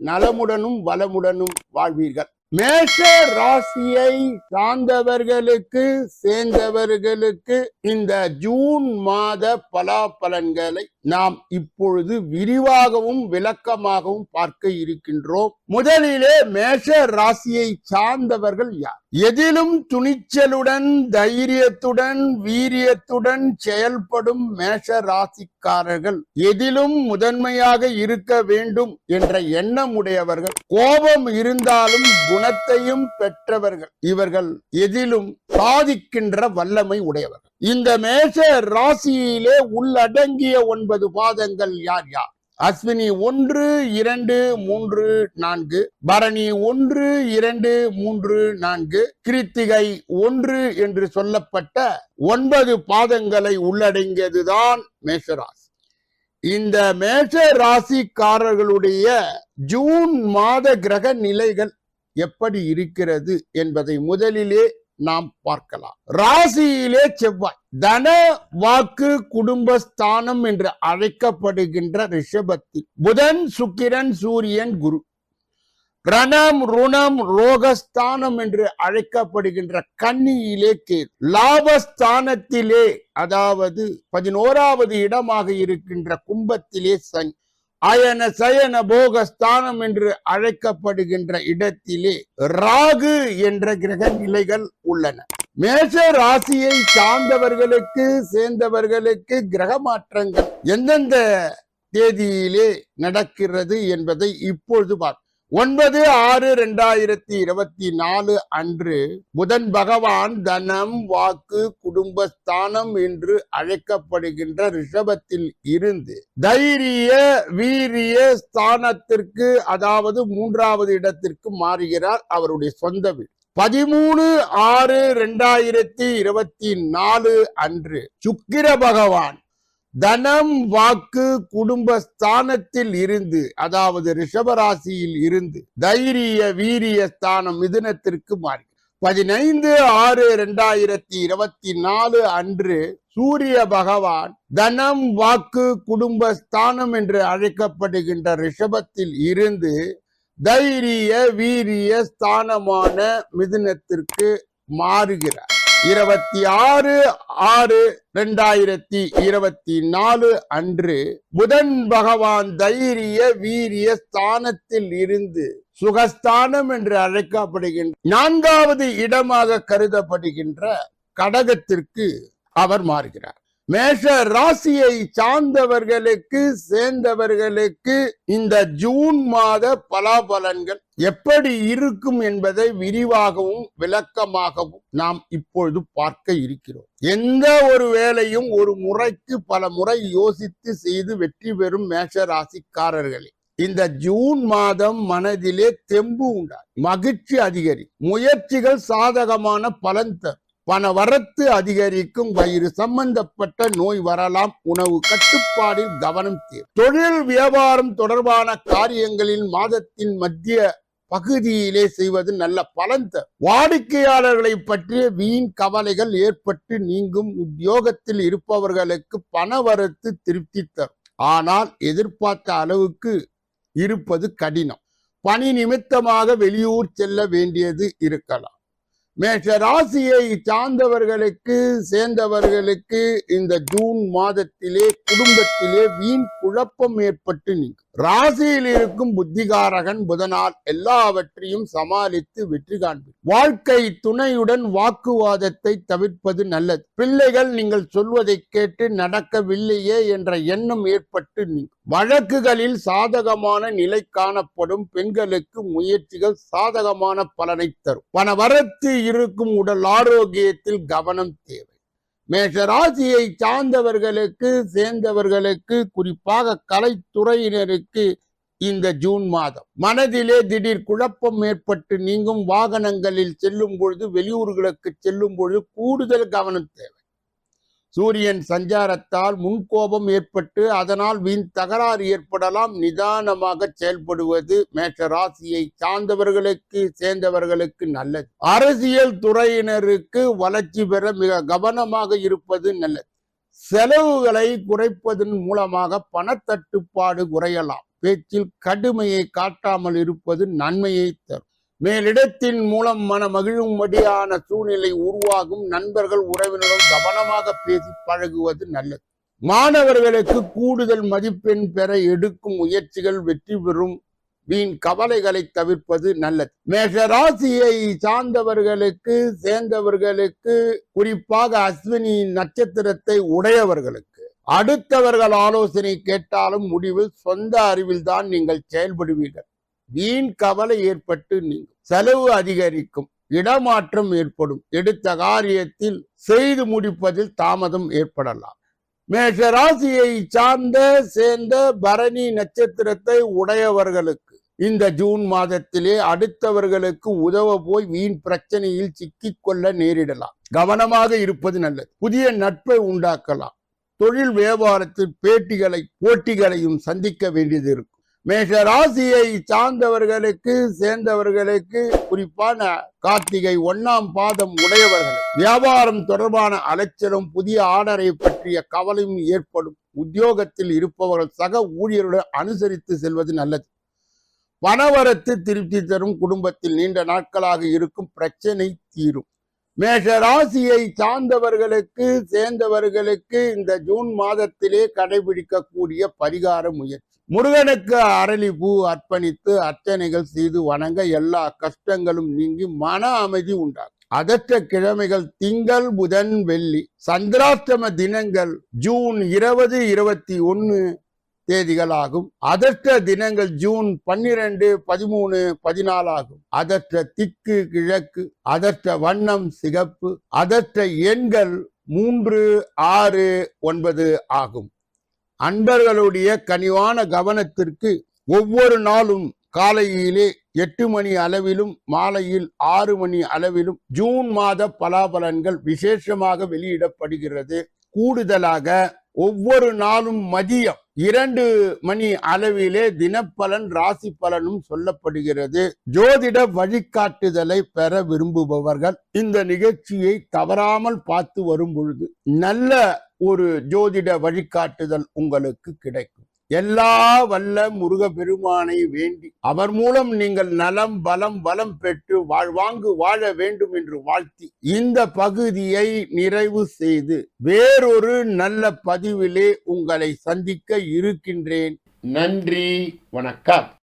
நலமுடனும் வளமுடனும் வாழ்வீர்கள். மேஷ ராசியை சார்ந்தவர்களுக்கு சேர்ந்தவர்களுக்கு இந்த ஜூன் மாத பலாபலன்களை நாம் இப்பொழுது விரிவாகவும் விளக்கமாகவும் பார்க்க இருக்கின்றோம். முதலிலே மேஷ ராசியை சார்ந்தவர்கள் யார்? எதிலும் துணிச்சலுடன் தைரியத்துடன் வீரியத்துடன் செயல்படும் மேஷ ராசிக்காரர்கள் எதிலும் முதன்மையாக இருக்க வேண்டும் என்ற எண்ணம் உடையவர்கள் கோபம் இருந்தாலும் குணத்தையும் பெற்றவர்கள். இவர்கள் எதிலும் சாதிக்கின்ற வல்லமை உடையவர்கள். இந்த மேஷ ராசியிலே உள்ளடங்கிய ஒன்பது பாதங்கள் யார் யார்? அஸ்வினி ஒன்று இரண்டு மூன்று நான்கு. பரணி ஒன்று இரண்டு மூன்று நான்கு. கிருத்திகை ஒன்று என்று சொல்லப்பட்ட ஒன்பது பாதங்களை உள்ளடங்கியதுதான் மேஷராசி. இந்த மேஷ ராசிக்காரர்களுடைய ஜூன் மாத கிரக நிலைகள் எப்படி இருக்கிறது என்பதை முதலிலே நாம் பார்க்கலாம். ராசியிலே செவ்வாய் தன வாக்கு குடும்பஸ்தானம் என்று அழைக்கப்படுகின்ற ரிஷபத்தில் புதன் சுக்கிரன் சூரியன் குரு. ரணம் ருணம் ரோகஸ்தானம் என்று அழைக்கப்படுகின்ற கன்னியிலே கேது. லாபஸ்தானத்திலே அதாவது பதினோராவது இடமாக இருக்கின்ற கும்பத்திலே சனி. அயன சயன போகஸ்தானம் என்று அழைக்கப்படுகின்ற இடத்திலே ராகு என்ற கிரக நிலைகள் உள்ளன. மேஷ ராசியை சார்ந்தவர்களுக்கு சேர்ந்தவர்களுக்கு கிரக மாற்றங்கள் எந்தெந்த தேதியிலே நடக்கிறது என்பதை இப்பொழுது பார்ப்போம். ஒன்பது ஆறு ரெண்டாயிரத்தி இருபத்தி நாலு அன்று புதன் பகவான் தனம் வாக்கு குடும்பஸ்தானம் என்று அழைக்கப்படுகின்ற ரிஷபத்தில் இருந்து தைரிய வீரிய ஸ்தானத்திற்கு அதாவது மூன்றாவது இடத்திற்கு மாறுகிறார் அவருடைய சொந்த வீடு. பதிமூணு ஆறு ரெண்டாயிரத்தி இருபத்தி நாலு அன்று சுக்கிர பகவான் தனம் வாக்கு குடும்பஸ்தானத்தில் இருந்து அதாவது ரிஷபராசியில் இருந்து தைரிய வீரிய ஸ்தானம் மிதுனத்திற்கு மாறி. பதினைந்து ஆறு இரண்டாயிரத்தி இருபத்தி நாலு அன்று சூரிய பகவான் தனம் வாக்கு குடும்பஸ்தானம் என்று அழைக்கப்படுகின்ற ரிஷபத்தில் இருந்து தைரிய வீரிய ஸ்தானமான மிதுனத்திற்கு மாறுகிறார். இருபத்தி ஆறு ஆறு ரெண்டாயிரத்தி இருபத்தி நாலு அன்று புதன் பகவான் தைரிய வீரிய ஸ்தானத்தில் இருந்து சுகஸ்தானம் என்று அழைக்கப்படுகின்ற நான்காவது இடமாக கருதப்படுகின்ற கடகத்திற்கு அவர் மாறுகிறார். மேஷ ராசியை சார்ந்தவர்களுக்கு சேர்ந்தவர்களுக்கு இந்த ஜூன் மாத பலாபலன்கள் எப்படி இருக்கும் என்பதை விரிவாகவும் விளக்கமாகவும் நாம் இப்பொழுது பார்க்க இருக்கிறோம். எந்த ஒரு வேலையும் ஒரு முறைக்கு பல முறை யோசித்து செய்து வெற்றி பெறும் மேஷ ராசிக்காரர்களே இந்த ஜூன் மாதம் மனதிலே தெம்பு உண்டார் மகிழ்ச்சி அதிகரி முயற்சிகள் சாதகமான பலன் தரும். பண வரத்து அதிகரிக்கும் வயிறு சம்பந்தப்பட்ட நோய் வரலாம். உணவு கட்டுப்பாடில் கவனம் தேவை. தொழில் வியாபாரம் தொடர்பான காரியங்களில் மாதத்தின் மத்திய பகுதியிலே செய்வது நல்ல பலன் தரும். வாடிக்கையாளர்களை பற்றிய வீண் கவலைகள் ஏற்பட்டு நீங்கும் உத்தியோகத்தில் இருப்பவர்களுக்கு பண வரத்து திருப்தி தரும். ஆனால் எதிர்பார்த்த அளவுக்கு இருப்பது கடினம். பணி நிமித்தமாக வெளியூர் செல்ல வேண்டியது இருக்கலாம். மேஷ ராசியை சார்ந்தவர்களுக்கு சேர்ந்தவர்களுக்கு இந்த ஜூன் மாதத்திலே குடும்பத்திலே வீண் குழப்பம் ஏற்பட்டு நீங்கும். ராசியில் இருக்கும் புத்திகாரகன் புதனால் எல்லாவற்றையும் சமாளித்து வெற்றி காண்பீர். வாழ்க்கை துணையுடன் வாக்குவாதத்தை தவிர்ப்பது நல்லது. பிள்ளைகள் நீங்கள் சொல்வதை கேட்டு நடக்கவில்லையே என்ற எண்ணம் ஏற்பட்டு வழக்குகளில் சாதகமான நிலை காணப்படும் பெண்களுக்கு முயற்சிகள் சாதகமான பலனை தரும். பணவரத்து இருக்கும் உடல் ஆரோக்கியத்தில் கவனம் தேவை. மேஷராசியை சார்ந்தவர்களுக்கு சேர்ந்தவர்களுக்கு குறிப்பாக கலைத்துறையினருக்கு இந்த ஜூன் மாதம். மனதிலே திடீர் குழப்பம் ஏற்பட்டு நீங்கும் வாகனங்களில் செல்லும் பொழுது வெளியூர்களுக்கு செல்லும் பொழுது கூடுதல் கவனம் தேவை. சூரியன் சஞ்சாரத்தால் முன்கோபம் ஏற்பட்டு அதனால் வீண் தகராறு ஏற்படலாம். நிதானமாக செயல்படுவது மேஷ ராசியை சார்ந்தவர்களுக்கு சேர்ந்தவர்களுக்கு நல்லது. அரசியல் துறையினருக்கு வளர்ச்சி பெற மிக கவனமாக இருப்பது நல்லது. செலவுகளை குறைப்பதன் மூலமாக பணத்தட்டுப்பாடு குறையலாம். பேச்சில் கடுமையை காட்டாமல் இருப்பது நன்மையை தரும். மேலிடத்தின் மூலம் மன மகிழும்படியான சூழ்நிலை உருவாகும் நண்பர்கள் உறவினரும் கவனமாக பேசி பழகுவது நல்லது. மாணவர்களுக்கு கூடுதல் மதிப்பெண் பெற எடுக்கும் முயற்சிகள் வெற்றி பெறும் வீண் கவலைகளை தவிர்ப்பது நல்லது. மேஷராசியை சார்ந்தவர்களுக்கு சேர்ந்தவர்களுக்கு குறிப்பாக அஸ்வினி நட்சத்திரத்தை உடையவர்களுக்கு அடுத்தவர்கள் ஆலோசனை கேட்டாலும் முடிவில் சொந்த அறிவில் தான் நீங்கள் செயல்படுவீர்கள். வீண் கவலை ஏற்பட்டு நீங்கும். செலவு அதிகரிக்கும் இடமாற்றம் ஏற்படும். எடுத்த காரியத்தில் செய்து முடிப்பதில் தாமதம் ஏற்படலாம். மேஷ ராசியை சார்ந்த சேர்ந்த பரணி நட்சத்திரத்தை உடையவர்களுக்கு இந்த ஜூன் மாதத்திலே அடுத்தவர்களுக்கு உதவ போய் வீண் பிரச்சனையில் சிக்கிக் கொள்ள நேரிடலாம். கவனமாக இருப்பது நல்லது. புதிய நட்பை உண்டாக்கலாம். தொழில் வியாபாரத்தில் பேட்டிகளை போட்டிகளையும் சந்திக்க வேண்டியது இருக்கும். மேஷ ராசியை சார்ந்தவர்களுக்கு சேர்ந்தவர்களுக்கு குறிப்பான கார்த்திகை ஒன்னாம் பாதம் உடையவர்கள். வியாபாரம் தொடர்பான அலைச்சலும் புதிய ஆர்டரை பற்றிய கவலையும் ஏற்படும். உத்தியோகத்தில் இருப்பவர்கள் சக ஊழியருடன் அனுசரித்து செல்வது நல்லது. பணவரத்து திருப்தி தரும் குடும்பத்தில் நீண்ட நாட்களாக இருக்கும் பிரச்சனை தீரும். மேஷ ராசியை சார்ந்தவர்களுக்கு சேர்ந்தவர்களுக்கு இந்த ஜூன் மாதத்திலே கடைபிடிக்கக்கூடிய பரிகார முயற்சி. முருகனுக்கு அரளி பூ அர்ப்பணித்து அர்ச்சனைகள் செய்து வணங்க எல்லா கஷ்டங்களும் நீங்கி மன அமைதி உண்டாகும் அதற்ற கிழமைகள் திங்கள் புதன் வெள்ளி சந்திராஷ்டம தினங்கள் ஜூன் இருபது இருபத்தி ஒன்னு தேதிகளாகும். அதற்ற தினங்கள் ஜூன் பன்னிரண்டு பதிமூணு பதினாலு ஆகும் அதற்ற திக்கு கிழக்கு அதற்ற வண்ணம் சிகப்பு அதற்ற எண்கள் மூன்று ஆறு ஒன்பது ஆகும். அன்பர்களுடைய கனிவான கவனத்திற்கு ஒவ்வொரு நாளும் காலையிலே எட்டு மணி அளவிலும் மாலையில் ஆறு மணி அளவிலும் ஜூன் மாத பலாபலன்கள் விசேஷமாக வெளியிடப்படுகிறது. கூடுதலாக ஒவ்வொரு நாளும் மதியம் இரண்டு மணி அளவிலே தினப்பலன் ராசி பலனும் சொல்லப்படுகிறது. ஜோதிட வழிகாட்டுதலை பெற விரும்புபவர்கள் இந்த நிகழ்ச்சியை தவறாமல் பார்த்து வரும் பொழுது நல்ல ஒரு ஜோதிட வழிகாட்டுதல் உங்களுக்கு கிடைக்கும். எல்லா வல்ல முருக பெருமானை வேண்டி அவர் மூலம் நீங்கள் நலம் பலம் பலம் பெற்று வாழ்வாங்கு வாழ வேண்டும் என்று வாழ்த்தி இந்த பகுதியை நிறைவு செய்து வேறொரு நல்ல பதிவிலே உங்களை சந்திக்க இருக்கின்றேன். நன்றி வணக்கம்.